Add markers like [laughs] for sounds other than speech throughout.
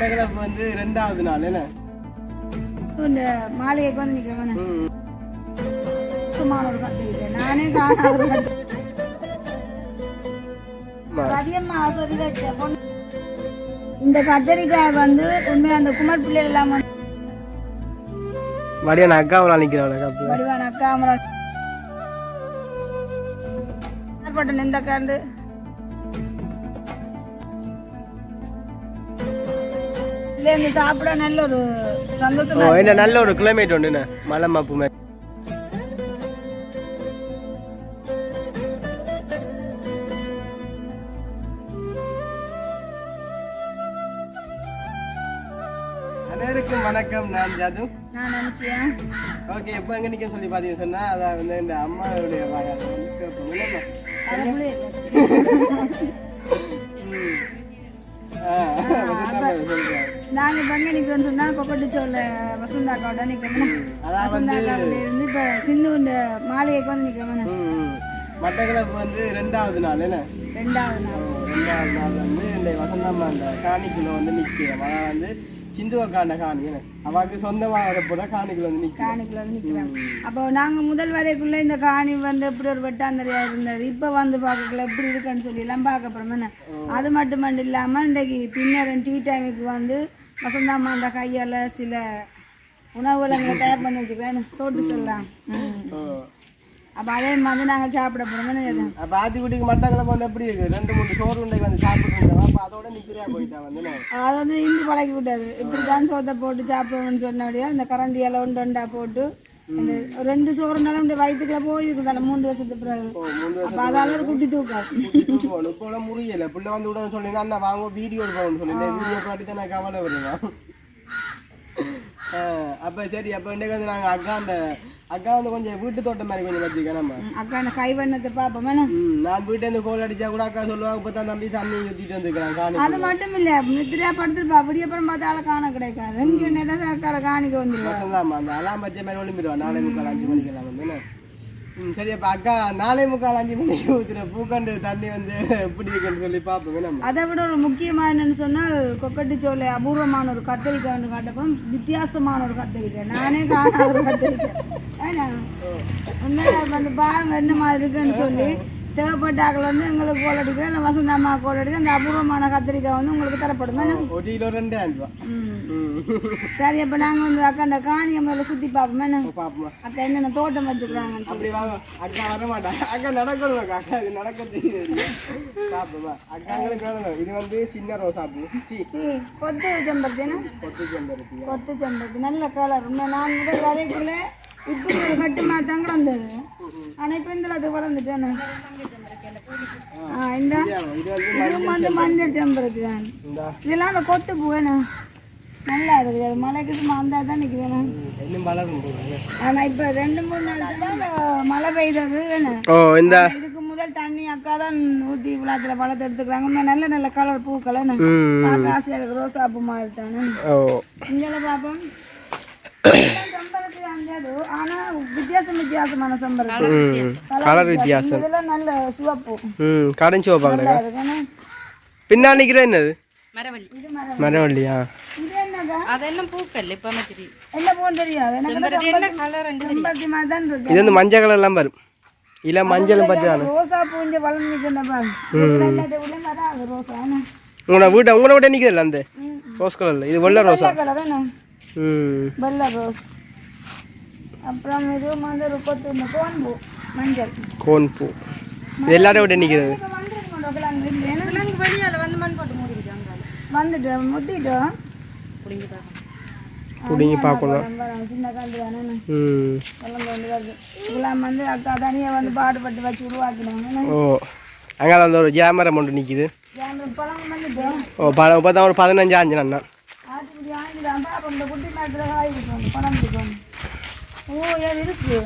மட்டக்களப்பு வந்து ரெண்டாவது நாள் என்ன? இந்த மாளிகைக்கு வந்து நிக்கிறவன. ம். சும்மான ஒரு கத்திரிக்கை நானே காணாத. அதிகமா சொல்லி இந்த கத்திரிக்காய் வந்து உண்மையா அந்த குமர் பிள்ளைகள் எல்லாம் வந்து நான் அக்காவெல்லாம் நிற்கிறவள கப்பில் வடிவான கேமரா பட்டன் இந்த காண்டு சாப்பிட நல்ல ஒரு சந்தோஷமா என்ன நல்ல ஒரு கிளைமேட் உண்டு என்ன? மலை மாப்பு மாதிரி அனைவருக்கும் வணக்கம் நான் ஜாது. நான் நினைச்சேன் ஓகே எப்போ எங்க நிக்க சொல்லி பார்த்தீங்கன்னு சொன்னா அதான் வந்து இந்த அம்மாவுடைய சொல்றேன். நாங்க இப்ப எங்க நிக்கிறோம்னு சொன்னா கொப்பட்டு சோல்ல வசந்தா அக்காவோட நிக்கிறோம் அதான் வசந்தா அக்காவோட இருந்து இப்ப சிந்து மாளிகைக்கு வந்து நிக்கிறோம் ம். மட்டக்களப்பு வந்து ரெண்டாவது நாள் என்ன ரெண்டாவது நாள் ரெண்டாவது நாள் வந்து இந்த வசந்தம்மா அந்த காணிக்குள்ள வந்து நிற்கிறேன் அதான் வந்து சிந்துவக்காண்ட காணி என்ன அவாக்கு சொந்தமாக போல காணிக்குள்ள வந்து காணிக்குள்ள வந்து நிக்கிறோம் அப்போ நாங்க முதல் வரைக்குள்ள இந்த காணி வந்து இப்படி ஒரு வெட்டாந்தரையா இருந்தது. இப்ப வந்து பார்க்கல எப்படி இருக்குன்னு சொல்லி எல்லாம் பார்க்க என்ன? அது மட்டும் இல்லாம இன்றைக்கு பின்னர் டீ டைமுக்கு வந்து வசந்தாம்மா அந்த கையால சில உணவுகளை தயார் பண்ணி வச்சுக்கிறேன் சோட்டு சொல்லலாம். அப்ப அதே மாதிரி நாங்க சாப்பிட என்ன அப்போ ஆத்திக்குட்டிக்கு மட்டக்களப்பு வந்து எப்படி இருக்கு? ரெண்டு மூணு சோறு உண்டைக்கு வந்து சாப்பிட்டு என்ன? அது வந்து இந்தி பழக்கி விட்டாரு இப்படி தான் சோத்தை போட்டு சாப்பிடணும்னு சொன்னபடியா இந்த கரண்டி எல்லாம் ஒன்று ஒண்டா போட்டு இந்த ரெண்டு சோறுனாலும் இந்த வயிற்றுக்குள்ள போயிருக்குது அந்த மூணு வருஷத்துக்கு பிறகு. அப்போ அதால ஒரு குட்டி தூக்கம். இப்போ முறியல. பிள்ளை வந்து விடணும்னு சொல்லி அண்ணா வாங்க வீடியோ எடுக்கணும்னு சொல்லி வீடியோ காட்டி தான் நான் கவலை வருவா அப்போ சரி அப்போ இன்றைக்கு வந்து நாங்கள் அக்கா அந்த அக்கா வந்து கொஞ்சம் வீட்டு தோட்டம் மாதிரி கொஞ்சம் வச்சுக்க நம்ம. அக்கா அந்த கைவண்ணத்தை பார்ப்போம். என்ன? ம், நான் வீட்டேருந்து கோல் அடிச்சா கூட அக்கா சொல்லுவாங்க இப்போ தான் தம்பி தண்ணி ஊற்றிட்டு வந்துருக்கான் காணி அது மட்டும் இல்லை நித்திரியா படுத்துருப்பா. அப்படி அப்புறம் பார்த்தா ஆளை காண கிடைக்காது. இங்கே நேரம் அக்காவை காணிக்க வந்துடுவா பசங்களாமா அந்த அலாம் பச்சை மாதிரி ஒளிம்பிடுவான் நாளை முக்கால் அஞ்சு மணிக்கெல்லாம் வந்து சரி அப்போ அக்கா நாளை முக்கால் அஞ்சு மணிக்கு ஊற்றுற பூக்கண்டு தண்ணி வந்து எப்படி இருக்குன்னு சொல்லி பார்ப்போம் நம்ம அதை விட ஒரு முக்கியமா என்னன்னு சொன்னால் கொக்கட்டி சோலை அபூர்வமான ஒரு கத்தரிக்காய் ஒன்று காட்டப்படும். வித்தியாசமான ஒரு கத்தரிக்காய் நானே காணாத ஒரு கத்தரிக்காய் [laughs] வந்து பாருங்க என்ன மாதிரி இருக்குன்னு சொல்லி. தேவைப்பட்ட ஆக்கள் வந்து எங்களுக்கு கோல் அடிக்கிறேன் இல்லை. வசந்த அம்மா கோல் அடிக்கிறேன் அந்த அபூர்வமான கத்திரிக்காய் வந்து உங்களுக்கு தரப்படும்? ஒரு கிலோ ரெண்டு ஆண்டு ரூபா. ம். ம். சரி அப்போ நாங்கள் வந்து அக்காண்ட காணியை முதல்ல சுற்றி பார்ப்போம். பார்ப்போமா. அக்கா என்னென்ன தோட்டம் வச்சுக்கிறாங்கன்னு சொல்லி. அப்படி வாங்க. அக்கா வர மாட்டா. அக்கா நடக்கணும் அக்கா. அக்கா இது நடக்க தெரியுது சாப்பிடுமா அக்காங்களுக்கு வேணும் இது வந்து சின்ன ரோசா பூ சி. சீ, கொத்து செம்பருத்தி என்ன? கொத்து செம்பருத்தி. கொத்து செம்பருத்தி. நல்ல கலர் நான் முதல் வரைக்குள்ள இப்படி ஒரு கட்டு மாட்டாங்க வந்தது. ஆனால் இப்போ இந்த அது வளர்ந்துட்டேன் ஆ இந்த இது வந்து இது வந்து மஞ்சள் செம்பருத்தி தான் இதெல்லாம் அந்த கொத்து பூ என்ன நல்லா இருக்குது. அது மழைக்கு சும்மா அந்த தான் நிற்குது இன்னும் வளரும் போகுது. ஆனால் இப்போ ரெண்டு மூணு நாள் தான் மழை பெய்தது இதுக்கு முதல் தண்ணி அக்கா தான் ஊற்றி விழாத்துல பழத்தை எடுத்துக்கிறாங்க. நல்ல நல்ல கலர் பூக்கள் பார்க்க ஆசையாக இருக்கு ரோசா பூ மாதிரி தானே? ஓ. இங்கே பார்ப்போம் ஆனா வித்தியாசம் வித்தியாசமான செம்பருத்தி ம். கலர் வித்தியாசம். இதெல்லாம் நல்ல சிவப்பு. ம் கடைஞ்சி வைப்பாங்களே நல்லா இருக்குன்னு பின்னா நிற்கிற என்னது? மரவள்ளி. மரவள்ளியா? இது என்னக்கா அதெல்லாம் பூக்கள் இப்ப மாதிரி. என்ன போன்னு தெரியாது. எனக்கு செம்பருத்தி என்ன கலர் செம்பருத்தி மாதிரி தான் இருக்கு. இது வந்து மஞ்சள் கலர்லாம் வரும். இல்லை மஞ்சளும் பச்சை தானே? ரோசா பூஞ்ச வளர்ந்து நிற்கிற பாரு. ரோசா. உங்களோட வீட்டை உங்களோட வீட்டை நிற்கிறதுல அந்த? ரோஸ் கலரில் இது வெள்ளை கலர் ம். வெள்ளை ரோஸ். அப்புறம் இது வந்து இந்த கோன்பூ மஞ்சள். கோன் பூ இது எல்லாரும் விட நிற்கிறது இப்போ வெளியால வந்து மண் போட்டு மூடிக்கிட்டாங்க வந்துட்டு முத்திட்டோம் புடிங்கி பிடிங்கி பார்க்கணும் சின்ன காண்டு தானே. இதெல்லாம் வந்து அக்கா தனியாக வந்து பாடுபட்டு வச்சு உருவாக்கினாங்க. ஓ அங்கே அந்த ஒரு ஜாமரம் ஒன்று நிற்கிது ஜாமன் பழம் வந்துட்டோம் ஓ ப பார்த்தா ஒரு பதினஞ்சு அஞ்சு அண்ணா. குட்டி காய் இருக்கும் பழம் ஓ இருக்கு.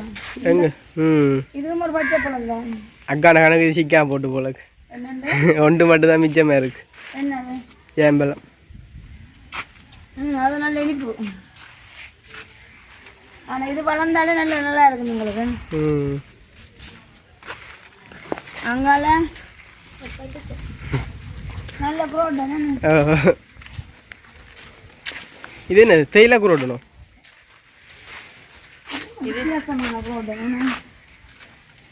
எங்கே? ம். இதுவும் ஒரு பச்சை பழம் தான். அக்கான கணக்கு இது சிக்காம போட்டு போலக்கு. ஒன்று மட்டும் தான் மிச்சமாக இருக்கு. என்னது? ஏம்பலம் ம் அது நல்ல இனிப்பு. ஆனால் இது வளர்ந்தாலே நல்ல நல்லா இருக்கும் உங்களுக்கு. ம். அங்கால நல்ல புரோட்டன் ஓ இது என்ன தேயிலை குரோட்டணும் வித்தியாசமான ரோடு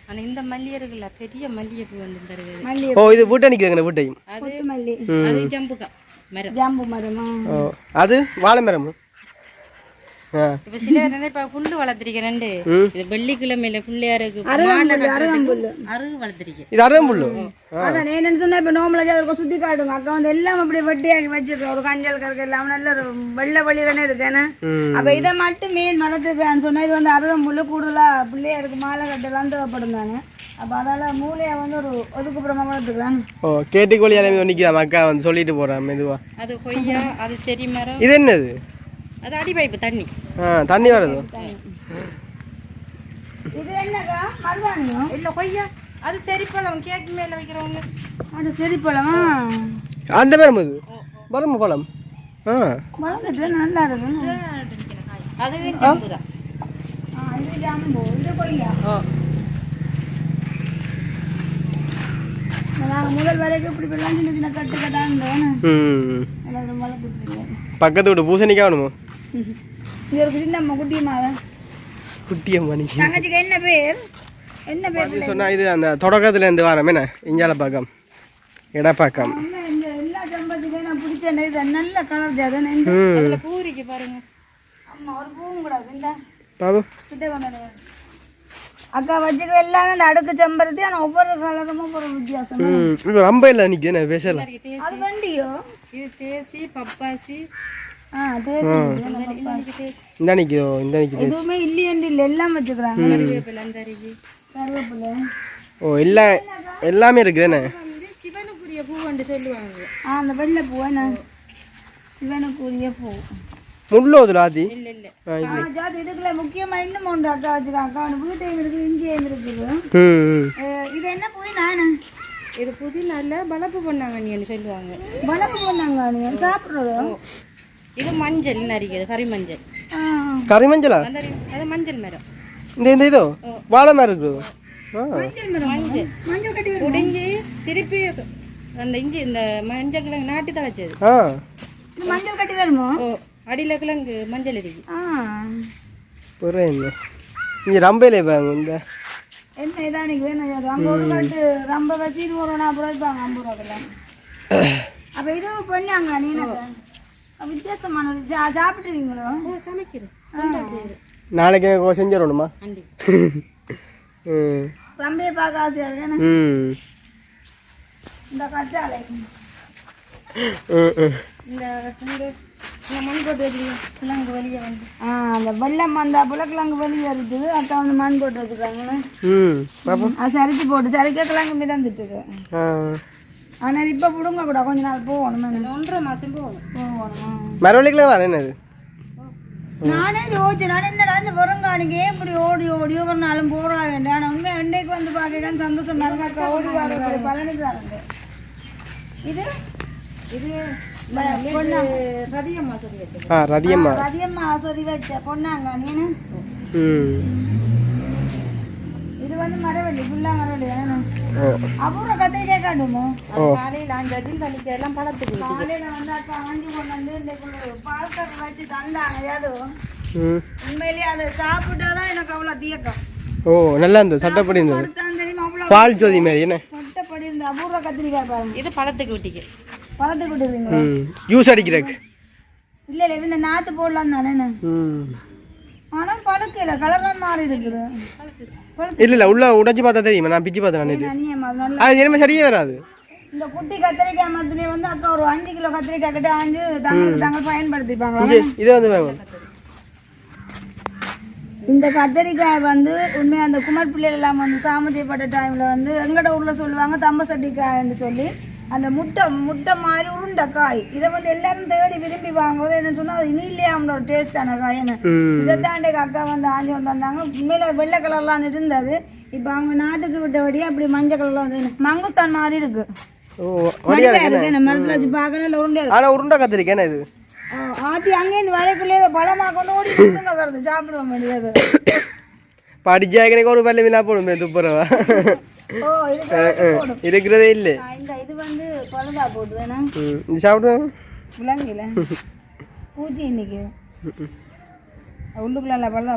ஆனா இந்த மல்லிகை இருக்குல்ல பெரிய மல்லிகை பூ வந்து தருவது ஓ இது வீட்டை நிற்குதுங்க வீட்டையும் அது மல்லி. அது ஜம்புக்கா மரம். ஜாம்பு மரமா? ஓ அது வாழை மரம்? இப்ப சில நினைப்பா புல்லு வளர்த்திருக்கேன். இது வெள்ளிக்கிழமையில பிள்ளையாருக்கு அருகம்புல்லு அருகம்புல்லு அருகு வளர்த்திருக்கேன். இது அருகம்புல்லு? அதான் என்னன்னு சொன்னா இப்ப நோம்பல சுத்தி காட்டுங்க. அக்கா வந்து எல்லாம் அப்படி வெட்டியாக்கி வச்சிருக்க. ஒரு கஞ்சல் கருக்கு எல்லாம். நல்ல ஒரு வெள்ளை வழியிலனே இருக்கேன்னு அப்ப இதை மட்டும் மலத்துக்கான்னு சொன்னா இது வந்து அருகம்புல்லு கூடுதலா பிள்ளையாருக்கு மாலை கட்டெல்லாம் தேவைப்படும் தானே அப்ப அதால மூளையை வந்து ஒரு ஒதுக்குப்புறமா வளர்த்துக்கலாம் ஓ கேட்டு கோழி அலைமை நிற்கிறான் அக்கா வந்து சொல்லிட்டு போகிறேன் மெதுவா. அது கொய்யா அது செரி மரம் இது என்னது? அது அடிபைப்பு தண்ணி. ஆ தண்ணி வருது. இது என்னக்கா? மருதானியம் இல்ல கொய்யா. அது செரி பழம் கேக் மேல வைக்கிறவங்க. அது சரி பழமா அந்த மரம் இது பழம் பழம். ஆ. வளர்ந்துட்டு நல்லா இருக்கும். அது ஜம்பு தான் ஆ, இது ஜாம்பு இது கொய்யா. நாங்கள் முதல் வரைக்கும் இப்படி இப்படிலாம் சின்ன சின்ன கட்டு வளர்த்துட்டு பக்கத்து வீட்டு பூசணிக்காய் வேணுமோ? இது ஒரு சின்ன குட்டியம்மாவை குட்டிய மணி தங்கச்சிக்கு என்ன பேர்? என்ன பேர்? சொன்னா இது அந்த தொடக்கத்துல இருந்து வரமே. என்ன? இஞ்சால பாக்கம். இடப்பாக்கம் எல்லா சம்பளத்துக்கும் நான் பிடிச்ச இது நல்ல கலர் ஜாதன் அதுல பூரிக்கு பாருங்க. அம்மா ஒரு பூவும் கூடாது இந்த பாபு. கிட்ட கொண்டு வந்து. அக்கா வச்சுக்க எல்லாமே இந்த அடுக்கு செம்பருத்தி ஆனால் ஒவ்வொரு கலரும் ஒவ்வொரு வித்தியாசம் ரொம்ப இல்லை என்ன? பேசலாம் அது வண்டியோ? இது தேசி பப்பாசி இந்த இந்த நிற்குது எதுவுமே இல்லையண்டு இல்லை எல்லாம் வச்சுக்கிறாங்க. ஓ எல்லா எல்லாமே இருக்குது என்ன வந்து சிவனுக்குரிய பூவண்டு சொல்லுவாங்க. ஆ அந்த வெள்ளை பூ சிவனுக்குரிய பூ. முள்ளோதுல ஆதி இல்ல இல்ல. ஜாதி இதுக்குள்ள முக்கியமா இன்னும் ஒன்று அக்கா வச்சுக்கா அக்கா வீட்டையும் இருக்குது இஞ்சியும் இருக்குது. இது என்ன பூ நானு இது புதினால பலப்பு பண்ணாங்கன்னு சொல்லுவாங்க. வளர்ப்பு பண்ணாங்க நீ சாப்பிட்றது இது மஞ்சள் நரிக்குது கறி மஞ்சள் ஆ. கறி மஞ்சளா அது மஞ்சள் மரம். இந்த இந்த இதோ? வாழை மரம் இருக்குது ஆ. மஞ்சள் திருப்பி அந்த இஞ்சி இந்த மஞ்சள் கிழங்கு நாட்டி தழைச்சது ஆ. இது மஞ்சள் கட்டி வருமோ? ஓ அடியில கிழங்கு மஞ்சள் இருக்கு. ஆ. புரிய என்ன இங்கே ரம்பையிலே பாங்க இந்த. என்ன இதான் எனக்கு வேணும்? ஒரு கட்டு ரொம்ப வச்சு இது ஒரு நாற்பது ரூபாய் இருப்பாங்க ஐம்பது ரூபாய்க்குலாம் அப்போ இது பண்ணாங்க நீ வித்தியாசமான ஒரு சா சாப்பிட்டுருக்கீங்களோ ஓ சமைக்குது சுண்டல் செய்யுது நாளைக்கு எனக்கு செஞ்சு வரணுமா அண்டி ம் தம்பியை பார்க்க ஆசையாக இருக்கு இந்த ம் இந்த கிழங்கு வெளியே வந்து ஆ அந்த வெள்ளம் வந்தா போல கிழங்கு வெளியே இருக்குது அக்கா வந்து மண் போட்டு வச்சுருக்காங்க ம் பாப்போம் அது சரிச்சு போட்டு சரிக்க கிழங்கு மிதந்துட்டுது ஆ ஆனால் இப்போ பிடுங்க கூட கொஞ்ச நாள் போகணும். இந்த ஒன்றரை மாசம் போகணும். போகணும்? மரவள்ளிக்கெலாம் வரேன் என்னது? நானே யோசிச்சேன். நான் என்னடா இந்த ஏன் இப்படி ஓடி ஓடி ஒவ்வொரு நாளும் போறா வேண்டாம் ஆனால் உண்மை அன்னைக்கு வந்து பார்க்க சந்தோஷமா இருக்கு? அக்கா ஓடி வர பழனிக்காரங்க இது? இது ரதியம்மா ரதியம்மா. சொல்லி வச்ச பொண்ணாங்க நீனு? ம். இது வந்து மரவள்ளி ஃபுல்லா மரவள்ளி தானே அப்புறம் கத்திரிக்காய் காட்டுமோ? காலையில் அஞ்சு அஞ்சு தண்ணிக்கு எல்லாம் பழத்துக்கு காலையில வந்து அக்கா வாங்கி கொண்டு வந்து இந்த பால் கறி வச்சு தந்தாங்க அதுவும் உண்மையிலேயே அதை சாப்பிட்டாதான் எனக்கு அவ்வளோ தீயக்கம். ஓ நல்லா இருந்தது. சட்டப்படி இருந்தது. பால் ஜோதி மாதிரி என்ன? சட்டப்படி இருந்த அபூர்வ கத்திரிக்காய் பாருங்க. இது பழத்துக்கு விட்டிக்கு பழத்தை விட்டுருவீங்களா ம். ஜூஸ் அடிக்கிறக்கு இல்ல இல்ல இது இந்த நாத்து போடலாம் தானே ஆனா பழுக்கல கலர்லாம் மாறி இருக்குது இல்லை இல்லை உள்ள உடைச்சு பார்த்தா தெரியுமா? நான் பிச்சு பார்த்தேன் நான் அது சரியே வராது. இந்த குட்டி கத்திரிக்காய் மரத்துலயே வந்து அக்கா ஒரு அஞ்சு கிலோ கத்திரிக்காய் கிட்ட தங்களுக்கு தாங்கள் பயன்படுத்திப்பாங்க. இங்கே இதை வந்து இந்த கத்திரிக்காய் வந்து உண்மையாக அந்த குமர் பிள்ளைகள் எல்லாம் வந்து சாமதியப்பட்ட டைமில் வந்து எங்கட ஊரில் சொல்லுவாங்க தம்ப சட்டிக்காய்ன்னு சொல்லி. அந்த முட்டை முட்டை மாதிரி உருண்டை காய். இதை வந்து எல்லாரும் தேடி விரும்பி வாங்குவது என்னன்னு சொன்னால் அது இனி இல்லையா ஒரு டேஸ்டான காய்னு ம். இதை தாண்டி அக்கா வந்து ஆஞ்சி கொண்டு வந்தாங்க உண்மையில வெள்ளை கலர்லாம் இருந்தது. இப்போ அவங்க நாட்டுக்கு விட்டபடியே அப்படி மஞ்சள் கலர்ல வந்து மங்குஸ்தான் மாதிரி இருக்கு. மரத்தில் வச்சு உருண்டையா இருக்கு? ஆனால் உருண்டை கத்திரிக்காய் என்ன இது? ஆத்தி அங்கேருந்து வரக்குள்ளே பழமா கொண்டு ஓடி வருது சாப்பிட வேண்டியது. [coughs] படிச்சா எனக்கு ஒரு பல்லு விழா போடுமே துப்புரவா? [laughs] இருக்கிறதே இல்லை. இது வந்து பழுதா போட்டு ம் இது சாப்பிடுவேன் பூச்சி இன்னைக்கு. [laughs] உள்ளுக்குள்ள பழுதா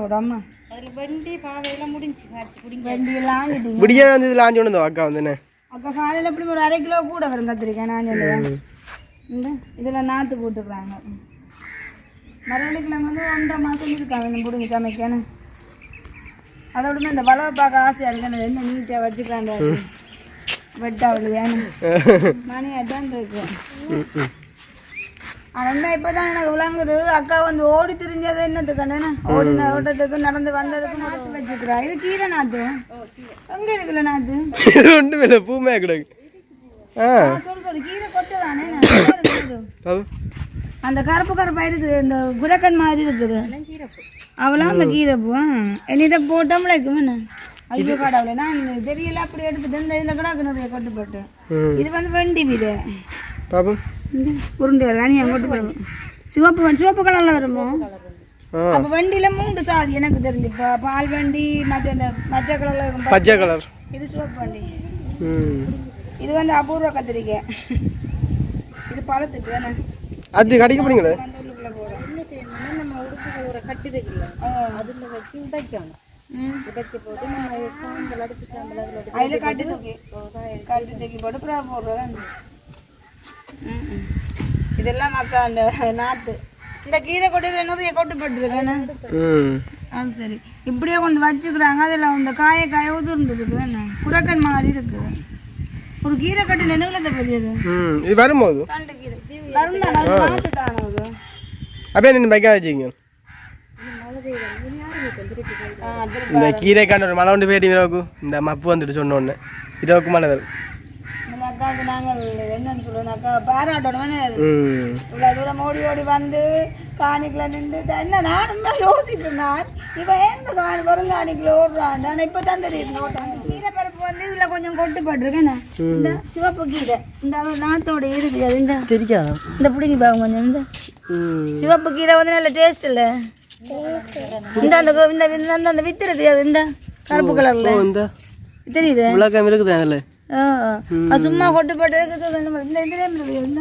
அதில் வெண்டி பாவையெல்லாம் முடிஞ்சு. காய்ச்சி குடிங்க. வண்டி எல்லாம் ஆங்கிட்டீங்க விடிய வந்து இதில் ஆஞ்சு கொண்டு அக்கா வந்து என்ன? அப்போ காலையில் எப்படி ஒரு அரை கிலோ கூட வரும் கத்திரிக்காய் நான் இந்த இதில் நாற்று போட்டுக்கிறாங்க மரவள்ளிக்கிழமை வந்து ஒன்றரை மாதம் இருக்காங்க இந்த சமைக்கணும். அதோட இந்த வளவை பார்க்க ஆசையாக இருக்கு. என்ன நீட்டாக வச்சுக்கலாங்க வெட்டாவலியான்னு மணி அதான் இருக்கு. அவன் இப்போ தான் எனக்கு விளங்குது. அக்கா வந்து ஓடி திரிஞ்சது என்னத்துக்கு ஓடின ஓட்டத்துக்கு நடந்து வந்ததுக்கு நாற்று வச்சுக்கிறா. இது கீரை நாற்று எங்கே இருக்குல்ல நாற்று ஒன்றும் இல்லை பூமே கிடக்கு. ஆ. சொல்லு சொல்லு கீரை கொட்டு தானே அந்த கருப்பு கருப்பா இருக்குது. இந்த குலக்கன் மாதிரி இருக்குது. அவளாம் அந்த கீரை பூ என்ன இதை போட்டோம்ல இருக்கும் என்ன ஐயோ கடவுளே நான் தெரியல அப்படி எடுத்துட்டு இந்த இதில் கூட நிறைய கொட்டு போட்டு. ம் இது வந்து வண்டி வீடு. பாபு இந்த உருண்டை வேணி கொட்டு போடுவோம் சிவப்பு சிவப்பு கலரில் வருமோ? அப்போ வண்டியில மூன்று சாதி எனக்கு தெரிஞ்சு. இப்போ பால் வண்டி மற்ற இந்த மற்ற கலரில். பச்சை கலர் இது சிவப்பு வண்டி. ம். இது வந்து அபூர்வ கத்திரிக்காய் இது பழத்துக்கு தானே அது கடிக்க போறீங்களே வந்து உள்ளுக்குள்ள போடும் என்ன செய்யணும்னா நம்ம சாம்பல் அதில் எடுத்து அதில் கட்டு தூக்கி. கட்டு தூக்கி போட்டு அப்புறம் போடுறது இதெல்லாம் மக்கா அந்த நாற்று இந்த கீரை கொட்டையில் நிறைய கொட்டு போட்டுருக்கேன்னு ம். ஆ சரி. இப்படியே கொண்டு வச்சுக்கிறாங்க. அதில் இந்த காய காய உதிர்ந்துருக்கு என்ன? குரக்கன் மாதிரி இருக்குது. ஒரு கீரை கட்டு நினைவுல பெரியது இது வரும்போது தண்டு கீரை. வருந்தான் அது நாற்று தானே அது? அப்படியே நின்று பைக்கா வச்சுக்கோங்க இந்த கீரைக்கான ஒரு மழை கொண்டு போயிட்டு இரவுக்கு இந்த மப்பு வந்துட்டு சொன்ன உடனே இரவுக்கு மழை வரும் அக்காவுக்கு நாங்கள் என்னன்னு சொல்லுவோம் அக்கா பாராட்டணும் ம். இவ்வளோ தூரம் ஓடி ஓடி வந்து காணிக்குள்ள நின்று என்ன நானும் தான் யோசிப்பேன் நான். இவன் இந்த காணி வரும் காணிக்குள்ள ஓடுறான் நான் இப்போ தான் தெரியுது கீரை பருப்பு வந்து இதில் கொஞ்சம் கொட்டுப்பட்டிருக்கேன் இந்த சிவப்பு கீரை. இந்த நாத்தோட இருக்குது அது இந்த பிடிங்கி பாருங்க கொஞ்சம் இந்த சிவப்பு கீரை வந்து நல்ல டேஸ்ட் இல்லை. இந்த அந்த இந்த இந்த அந்த- வித்து இருக்குது அது இந்த கருப்பு கலர்ல. இந்த. தெரியுது? உலகம் இருக்குது அதில். ஆ சும்மா கொட்டு போட்டதுக்கு இந்த இதுலேயும் இருக்குது இந்த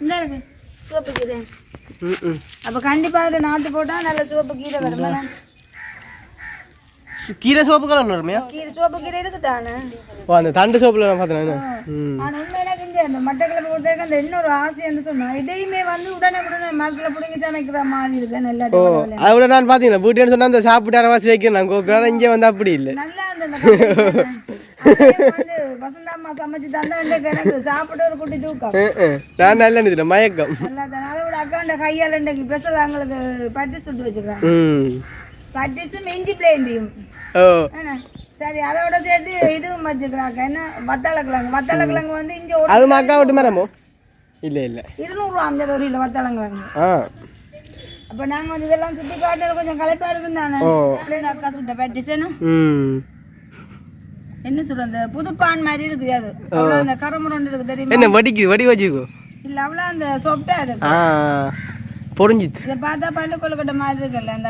இந்த. இருக்கு சிவப்பு கீரை. அப்போ கண்டிப்பாக நாற்று போட்டால் நல்ல சிவப்பு கீரை வரும் கீரை சோப்பு கலர் வருமையா கீரை சிவப்பு கீரை இருக்குதானே? ஓ அந்த தண்டு சோப்பில் நான் பார்த்தேன் ம். ஆனால் உண்மை எனக்கு இங்கே அந்த மட்டக்கிழமை கொடுத்ததுக்கு அந்த இன்னொரு ஆசைன்னு சொன்னேன் இதையுமே வந்து உடனே உடனே மரத்தில் பிடிங்கி சமைக்கிற மாதிரி இருக்கு நல்லா ஓ அதை விட நான் பார்த்தீங்களா? வீட்டுன்னு சொன்னால் அந்த சாப்பிட்டு அரவாசி வைக்கிறேன் நான் கோப்பினா இங்கே வந்து அப்படி இல்லை. நல்லா அந்த வசந்தாம்மா சமைச்சு தந்தா எனக்கு சாப்பிட்டு ஒரு குட்டி தூக்கம். நான் நல்லா நினைக்கிறேன் மயக்கம். நல்லா தான் அதை விட அக்காண்ட கையால் இன்றைக்கு ஸ்பெஷல் அவங்களுக்கு பட்டி சுட்டு வச்சுக்கிறேன் ம். பட்டிஸும் இஞ்சி பிளேண்டியும் சரி அதோட சேர்த்து இதுவும் வச்சுக்கிறாங்க என்ன? வத்தாள கிழங்கு. வத்தாள கிழங்கு வந்து இங்கே அது மக்கா விட்டு மரமோ இல்லை இல்லை. இருநூறுவா அஞ்சது ஒரு இல்லை வத்தாள கிழங்கு. ஆ. அப்போ நாங்கள் வந்து இதெல்லாம் சுற்றி காட்டில் கொஞ்சம் களைப்பா இருக்கும் தானே? அக்கா சுட்ட என்ன சொல்றது? புதுப்பான் மாதிரி இருக்குது அது. அவ்வளோ அந்த கரமுரண்டு இருக்கு தெரியுமா? என்ன வடிக்கு வடி வச்சுக்கோ. இல்லை அவ்வளோ அந்த சொப்டா இருக்கு ஆ. பொறிஞ்சித்து இதை பார்த்தா பல்லு கொழுக்கட்டை மாதிரி இருக்குல்ல அந்த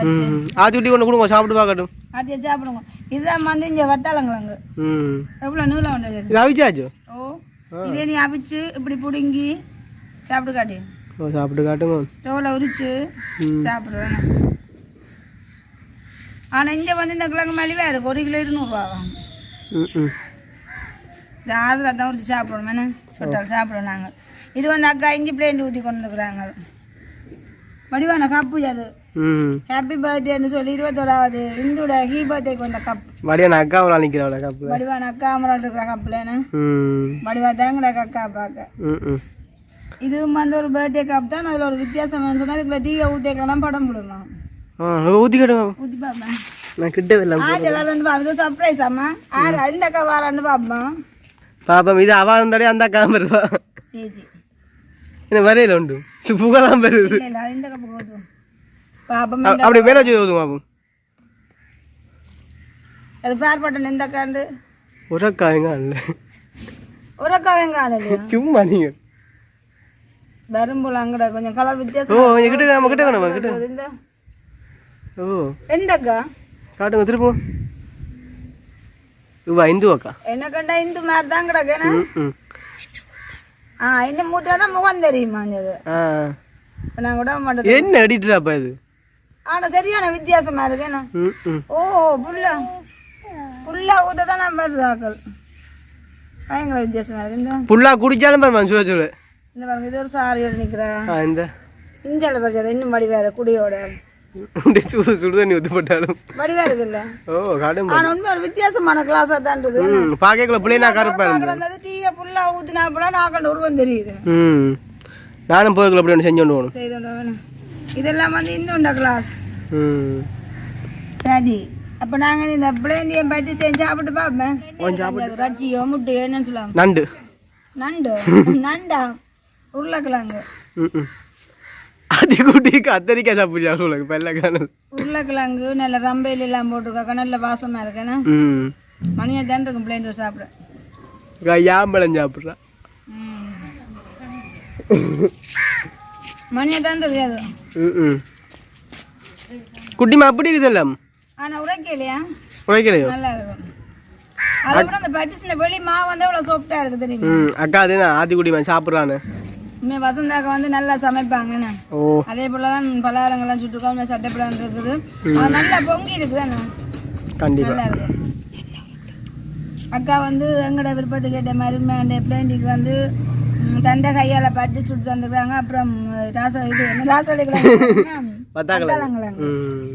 ஆத்தி விட்டி கொண்டு கொடுங்க சாப்பிட்டு பார்க்கட்டும். அதை சாப்பிடுங்க? இதுதான் வந்து இங்கே வத்தாளங்கிழங்கு எவ்வளோ நீளம் உண்டு இது? அவிச்சாச்சோ? ஓ இதே நீ அவிச்சு இப்படி பிடுங்கி சாப்பிட்டு காட்டி. ஓ சாப்பிட்டு காட்டுங்க. தோலை உரிச்சு. சாப்பிடுவேன் ஆனால் இங்கே வந்து இந்த கிழங்கு மலிவாக இருக்கு. ஒரு கிலோ இருநூறுவா வாங்க. ம் ம். இந்த ஆதில் தான் உரிச்சு சாப்பிடுவோம் என்ன? சொட்டால் சாப்பிடுவோம் நாங்கள் இது வந்து அக்கா இஞ்சி பிளேண்ட் ஊற்றி கொண்டு வந்துக்கிறாங்க வடிவான கப்பு அது. ஹாப்பி பர்த்டேன்னு சொல்லி இருபத்தோராவது இந்துட ஹீ பர்த்டேக்கு வந்த கப் வடியா நான் அக்கா அவளை நிற்கிறவள கப்பு வடிவான அக்கா அமரால் இருக்கிற கப்புலன்னு ம். வடிவா தாங்கடா அக்கா பார்க்க. இதுவும் வந்து ஒரு பர்த்டே கப் தான். அதில் ஒரு வித்தியாசம் வேணும்னு சொன்னால் அதுக்குள்ள டீயை ஊற்றிக்கலாம் படம் போடுமா ஆ ஊற்றி பார்ப்பேன் நான் கிட்ட வரல ஆட்டு வரலன்னு பாப்பா இது சர்ப்ரைஸ் அம்மா. ஆறு இந்த அக்கா பார்ப்போம் பாப்பா இது அவா இருந்தாலே அந்த அக்கா வருவா. சரி சரி என்ன வரையில உண்டு? புகை தான் வருது. இல்லை இந்த கப்பு அப்படி வச்சு ஊதுங்க பாப்போம் அது பேர் பட்டன் இந்த அக்காண்டு ஒரு அக்கா எங்க இல்லை ஒரு அக்கா வெங்க ஆடலையா சும்மா நீங்க வரும்போல அங்கட கொஞ்சம் கலர் ஓ வித்தியாசம் இங்க கிட்ட நம்ம கிட்ட நம்ம கிட்ட இந்த ஓ எந்த அக்கா காட்டுங்க திருப்போம் இவா இந்து அக்கா என்ன கண்டா இந்து மாதிரி தான் கிடக்கு என்ன ம் ம் ஆ இன்னும் மூத்தா தான் முகம் தெரியுமா அது நான் கூட மாட்டேன் என்ன எடிட்டராப்பா இது ஆனால் சரியான வித்தியாசமா இருக்கு. என்ன? ஓ புல்லா. புல்லா ஊத்த தான் நான் வருது ஆக்கள் பயங்கர வித்தியாசமா இருக்கு. இந்த புல்லா குடிச்சாலும் பாருமா சுட சுட இந்த பாருங்க இது ஒரு சாரியோட நிற்கிறா. ஆ இந்த. இஞ்சால அது இன்னும் வடிவேற குடியோட. அப்படியே சுடு சுடு தண்ணி ஊற்றி போட்டாலும். வடிவா இருக்குல்ல? ஓ கடும் ஆனா உண்மை வித்தியாசமான கிளாஸாக தான் இருக்கு ம் பார்க்கல பிள்ளைனா கருப்பா இருந்து கிடந்தது டீயை ஃபுல்லா ஊற்றினா அப்புறம் நாக்கண்ட உருவம் தெரியுது. ம். நானும் போய்க்குள்ள அப்படி ஒன்று செஞ்சு கொண்டு போகணும். வேணும் இதெல்லாம் வந்து இந்த உண்டா கிளாஸ் சரி. அப்போ நாங்கள் இந்த பிளேண்டியம் பட்டி செஞ்சு சாப்பிட்டு பார்ப்பேன் அது ரச்சியோ முட்டையோ என்னன்னு சொல்லுவாங்க. நண்டு. நண்டு? [laughs] நண்டா? உருளைக்கிழங்கு. ம் ம் அது குட்டி கத்தரிக்காய் சாப்பிடுச்சா உங்களுக்கு பெல்லக்கான உருளைக்கிழங்கு நல்ல ரம்பையில எல்லாம் போட்டிருக்காக்க நல்ல வாசமா இருக்கேன்னா ம். மணியாக தான் இருக்கும் பிளேண்டர் சாப்பிட. யாம்பழம் சாப்பிட்றா. குட்டிமா அப்படி இருக்குதுல்ல ஆனா உரைக்கலையா? உழைக்கலையோ நல்லா இருக்கும் அதை விட அந்த பட்டிசின வெளி மாவு வந்து அவ்வளோ சாஃப்டாக இருக்குது தெரியுமா? அக்கா அது என்ன? ஆதி குடிமா சாப்பிட்றான்னு இனிமே வசந்தாக்கா வந்து நல்லா சமைப்பாங்கண்ணே அதே போல தான் பலகாரங்கள்லாம் சுட்டுக்கோ சட்டைப்படம் இருக்குது. அது நல்லா பொங்கி இருக்குதாண்ணே கண்டிப்பாக அக்கா வந்து எங்களோட விருப்பத்துக்கு ஏற்ற மாதிரி வந்து தண்டை கையால் பட்டு சுட்டு தந்துக்கிறாங்க. அப்புறம் ராசம் இது [laughs] ம்.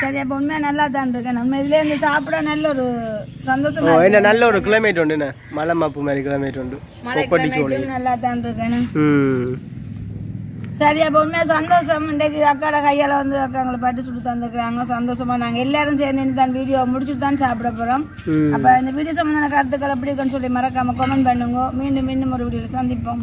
சரி அப்போ உண்மையாக நல்லா தான் இருக்கேன். நம்ம இதுல இருந்து சாப்பிட நல்ல ஒரு சந்தோஷமா என்ன நல்ல ஒரு கிளைமேட் உண்டு மலை மாப்பு மாதிரி கிளைமேட் உண்டு. நல்லா தான் இருக்கேன். சரி அப்போ உண்மையாக சந்தோஷம். இன்றைக்கு அக்காட கையால் வந்து அக்காங்களை பட்டு சுட்டு தந்துக்கிறாங்க சந்தோஷமா நாங்கள் எல்லாரும் சேர்ந்து தான் வீடியோ முடிச்சுட்டு தான் சாப்பிட போகிறோம் அப்போ இந்த வீடியோ சம்மந்தான கருத்துக்கள் எப்படி இருக்குன்னு சொல்லி மறக்காம கமெண்ட் பண்ணுங்க. மீண்டும் மீண்டும் ஒரு வீடியோவில் சந்திப்போம்.